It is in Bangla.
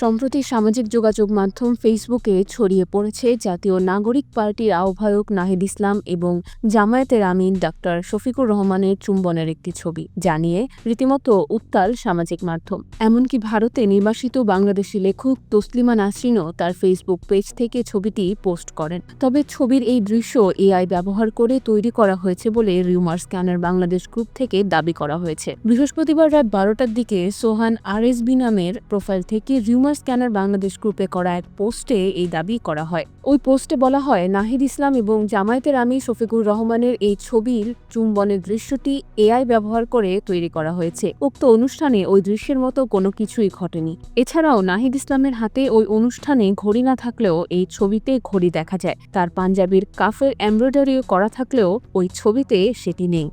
সম্প্রতি সামাজিক যোগাযোগ মাধ্যম ফেসবুকে ছড়িয়ে পড়েছে জাতীয় নাগরিক পার্টির আহ্বায়ক নাহিদ ইসলাম এবং জামায়াতের আমিন ডাক্তার শফিকুর রহমানের চুম্বনের একটি ছবি জানিয়ে রীতিমতো উত্তাল সামাজিক মাধ্যম। এমনকি ভারতে নির্বাসিত বাংলাদেশি লেখক তসলিমা নাসরিনও তার ফেসবুক পেজ থেকে ছবিটি পোস্ট করেন। তবে ছবির এই দৃশ্য এআই ব্যবহার করে তৈরি করা হয়েছে বলে রিউমার স্ক্যানার বাংলাদেশ গ্রুপ থেকে দাবি করা হয়েছে। বৃহস্পতিবার রাত বারোটার দিকে সোহান আরএসবি নামের প্রোফাইল থেকে রিউমার স্ক্যানার বাংলাদেশ গ্রুপে করা এক পোস্টে এই দাবি করা হয়। ওই পোস্টে বলা হয়, নাহিদ ইসলাম এবং জামায়াতের আমি শফিকুর রহমানের এই ছবির চুম্বনের দৃশ্যটি এআই ব্যবহার করে তৈরি করা হয়েছে। উক্ত অনুষ্ঠানে ওই দৃশ্যের মতো কোনো কিছুই ঘটেনি। এছাড়াও নাহিদ ইসলামের হাতে ওই অনুষ্ঠানে ঘড়ি না থাকলেও এই ছবিতে ঘড়ি দেখা যায়। তার পাঞ্জাবির কাফের এমব্রয়ডারিও করা থাকলেও ওই ছবিতে সেটি নেই।